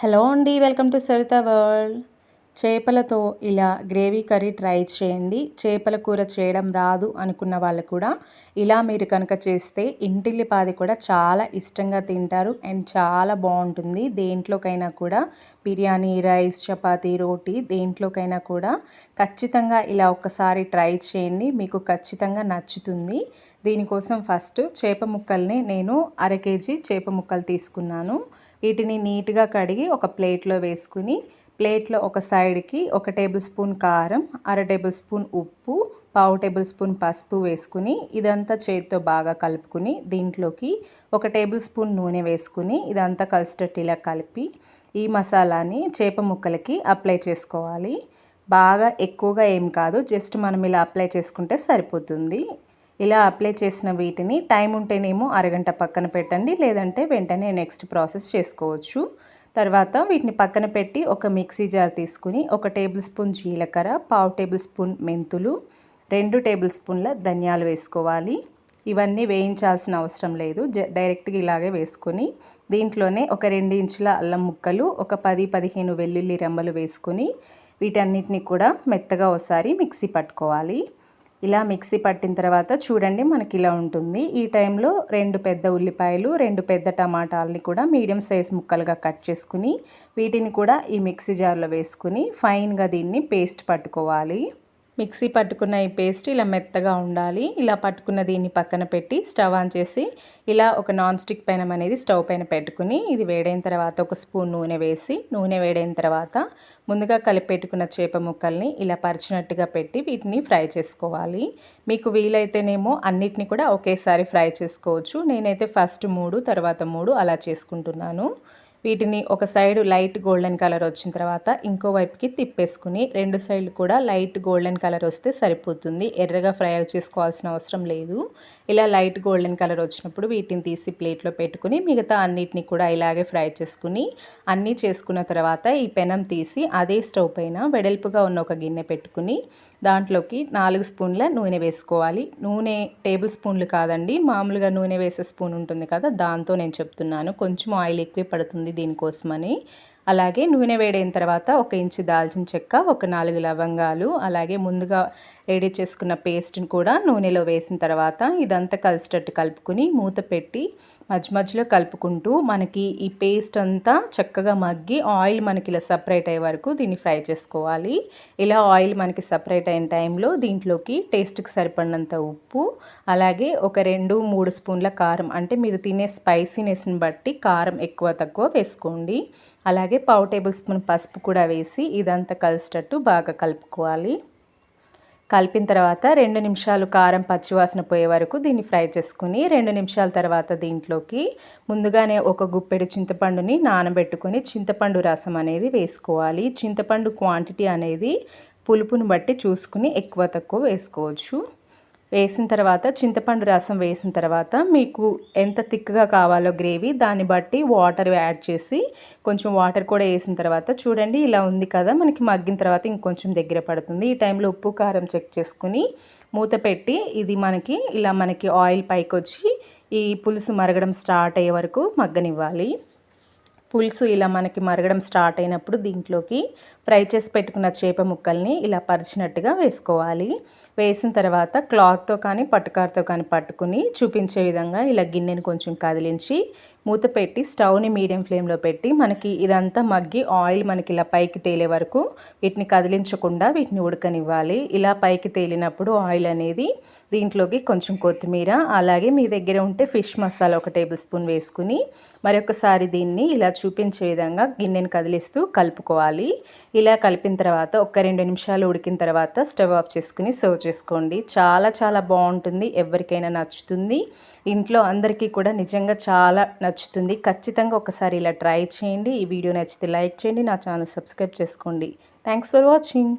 Hello అండి welcome to Saritha world. చేపలతో ఇలా గ్రేవీ కర్రీ ట్రై చేయండి. చేపల కూర చేయడం రాదు అనుకున్న వాళ్ళు కూడా ఇలా మీరు కనుక చేస్తే ఇంటిల్లిపాది కూడా చాలా ఇష్టంగా తింటారు అండ్ చాలా బాగుంటుంది. దేంట్లోకైనా కూడా బిర్యానీ రైస్ చపాతీ రోటీ దేంట్లోకైనా కూడా ఖచ్చితంగా ఇలా ఒక్కసారి ట్రై చేయండి. మీకు ఖచ్చితంగా నచ్చుతుంది. దీనికోసం ఫస్ట్ చేప ముక్కల్ని నేను అర కేజీ చేప ముక్కలు తీసుకున్నాను. వీటిని నీట్గా కడిగి ఒక ప్లేట్లో వేసుకుని ప్లేట్లో ఒక సైడ్కి ఒక టేబుల్ స్పూన్ కారం అర టేబుల్ స్పూన్ ఉప్పు పావు టేబుల్ స్పూన్ పసుపు వేసుకుని ఇదంతా చేతితో బాగా కలుపుకుని దీంట్లోకి ఒక టేబుల్ స్పూన్ నూనె వేసుకుని ఇదంతా కలిసేటట్టు కలిపి ఈ మసాలాని చేప ముక్కలకి అప్లై చేసుకోవాలి. బాగా ఎక్కువగా ఏం కాదు జస్ట్ మనం ఇలా అప్లై చేసుకుంటే సరిపోతుంది. ఇలా అప్లై చేసిన వీటిని టైం ఉంటేనేమో అరగంట పక్కన పెట్టండి లేదంటే వెంటనే నెక్స్ట్ ప్రాసెస్ చేసుకోవచ్చు. తర్వాత వీటిని పక్కన పెట్టి ఒక మిక్సీ జార్ తీసుకుని ఒక టేబుల్ స్పూన్ జీలకర్ర పావు టేబుల్ స్పూన్ మెంతులు రెండు టేబుల్ స్పూన్ల ధనియాలు వేసుకోవాలి. ఇవన్నీ వేయించాల్సిన అవసరం లేదు. డైరెక్ట్గా ఇలాగే వేసుకొని దీంట్లోనే ఒక రెండు ఇంచుల అల్లం ముక్కలు ఒక పది పదిహేను వెల్లుల్లి రెమ్మలు వేసుకొని వీటన్నిటిని కూడా మెత్తగా ఒకసారి మిక్సీ పట్టుకోవాలి. ఇలా మిక్సీ పట్టిన తర్వాత చూడండి మనకి ఇలా ఉంటుంది. ఈ టైంలో రెండు పెద్ద ఉల్లిపాయలు రెండు పెద్ద టమాటాలని కూడా మీడియం సైజ్ ముక్కలుగా కట్ చేసుకుని వీటిని కూడా ఈ మిక్సీ జార్లో వేసుకుని ఫైన్గా దీన్ని పేస్ట్ పట్టుకోవాలి. మిక్సీ పట్టుకున్న ఈ పేస్ట్ ఇలా మెత్తగా ఉండాలి. ఇలా పట్టుకున్న దీన్ని పక్కన పెట్టి స్టవ్ ఆన్ చేసి ఇలా ఒక నాన్ స్టిక్ పెనం అనేది స్టవ్ పైన పెట్టుకుని ఇది వేడైన తర్వాత ఒక స్పూన్ నూనె వేసి నూనె వేడైన తర్వాత ముందుగా కలిపెట్టుకున్న చేప ముక్కల్ని ఇలా పరిచినట్టుగా పెట్టి వీటిని ఫ్రై చేసుకోవాలి. మీకు వీలైతేనేమో అన్నిటిని కూడా ఒకేసారి ఫ్రై చేసుకోవచ్చు. నేనైతే ఫస్ట్ మూడు తర్వాత మూడు అలా చేసుకుంటున్నాను. వీటిని ఒక సైడు లైట్ గోల్డెన్ కలర్ వచ్చిన తర్వాత ఇంకో వైపుకి తిప్పేసుకుని రెండు సైడ్లు కూడా లైట్ గోల్డెన్ కలర్ వస్తే సరిపోతుంది. ఎర్రగా ఫ్రై చేసుకోవాల్సిన అవసరం లేదు. ఇలా లైట్ గోల్డెన్ కలర్ వచ్చినప్పుడు వీటిని తీసి ప్లేట్లో పెట్టుకుని మిగతా అన్నిటిని కూడా ఇలాగే ఫ్రై చేసుకుని అన్నీ చేసుకున్న తర్వాత ఈ పెనం తీసి అదే స్టవ్ పైన వెడల్పుగా ఉన్న ఒక గిన్నె పెట్టుకుని దాంట్లోకి నాలుగు స్పూన్ల నూనె వేసుకోవాలి. నూనె టేబుల్ స్పూన్లు కాదండి. మామూలుగా నూనె వేసే స్పూన్ ఉంటుంది కదా దాంతో నేను చెప్తున్నాను. కొంచెం ఆయిల్ ఎక్కువ పడుతుంది దీనికోసమని. అలాగే నూనె వేడైన తర్వాత ఒక ఇంచు దాల్చిన చెక్క ఒక నాలుగు లవంగాలు అలాగే ముందుగా రెడీ చేసుకున్న పేస్ట్ని కూడా నూనెలో వేసిన తర్వాత ఇదంతా కలిసేటట్టు కలుపుకుని మూత పెట్టి మధ్య మధ్యలో కలుపుకుంటూ మనకి ఈ పేస్ట్ అంతా చక్కగా మగ్గి ఆయిల్ మనకి ఇలా సపరేట్ అయ్యే వరకు దీన్ని ఫ్రై చేసుకోవాలి. ఇలా ఆయిల్ మనకి సపరేట్ అయిన టైంలో దీంట్లోకి టేస్ట్కి సరిపడినంత ఉప్పు అలాగే ఒక రెండు మూడు స్పూన్ల కారం అంటే మీరు తినే స్పైసీనెస్ని బట్టి కారం ఎక్కువ తక్కువ వేసుకోండి. అలాగే పావు టేబుల్ స్పూన్ పసుపు కూడా వేసి ఇదంతా కలిసేటట్టు బాగా కలుపుకోవాలి. కలిపిన తర్వాత రెండు నిమిషాలు కారం పచ్చివాసన పోయే వరకు దీన్ని ఫ్రై చేసుకుని రెండు నిమిషాల తర్వాత దీంట్లోకి ముందుగానే ఒక గుప్పెడు చింతపండుని నానబెట్టుకొని చింతపండు రసం అనేది వేసుకోవాలి. చింతపండు క్వాంటిటీ అనేది పులుపుని బట్టి చూసుకుని ఎక్కువ తక్కువ వేసుకోవచ్చు. వేసిన తర్వాత చింతపండు రసం వేసిన తర్వాత మీకు ఎంత థిక్గా కావాలో గ్రేవీ దాన్ని బట్టి వాటర్ యాడ్ చేసి కొంచెం వాటర్ కూడా వేసిన తర్వాత చూడండి ఇలా ఉంది కదా మనకి మగ్గిన తర్వాత ఇంకొంచెం దగ్గర పడుతుంది. ఈ టైంలో ఉప్పు కారం చెక్ చేసుకుని మూత పెట్టి ఇది మనకి ఇలా మనకి ఆయిల్ పైకి వచ్చి ఈ పులుసు మరగడం స్టార్ట్ అయ్యే వరకు మగ్గనివ్వాలి. పులుసు ఇలా మనకి మరగడం స్టార్ట్ అయినప్పుడు దీంట్లోకి ఫ్రై చేసి పెట్టుకున్న చేప ముక్కల్ని ఇలా పరిచినట్టుగా వేసుకోవాలి. వేసిన తర్వాత క్లాత్తో కానీ పట్టుకారుతో కానీ పట్టుకుని చూపించే విధంగా ఇలా గిన్నెని కొంచెం కదిలించి మూత పెట్టి స్టవ్ని మీడియం ఫ్లేమ్లో పెట్టి మనకి ఇదంతా మగ్గి ఆయిల్ మనకి ఇలా పైకి తేలే వరకు వీటిని కదిలించకుండా వీటిని ఉడకనివ్వాలి. ఇలా పైకి తేలినప్పుడు ఆయిల్ అనేది దీంట్లోకి కొంచెం కొత్తిమీర అలాగే మీ దగ్గర ఉంటే ఫిష్ మసాలా ఒక టేబుల్ స్పూన్ వేసుకుని మరొకసారి దీన్ని ఇలా చూపించే విధంగా గిన్నెని కదిలిస్తూ కలుపుకోవాలి. ఇలా కలిపిన తర్వాత ఒక రెండు నిమిషాలు ఉడికిన తర్వాత స్టవ్ ఆఫ్ చేసుకుని సర్వ్ చేసుకోండి. చాలా చాలా బాగుంటుంది. ఎవరికైనా నచ్చుతుంది. ఇంట్లో అందరికీ కూడా నిజంగా చాలా నచ్చుతుంది. ఖచ్చితంగా ఒకసారి ఇలా ట్రై చేయండి. ఈ వీడియో నచ్చితే లైక్ చేయండి. నా ఛానల్ సబ్స్క్రైబ్ చేసుకోండి. Thanks for watching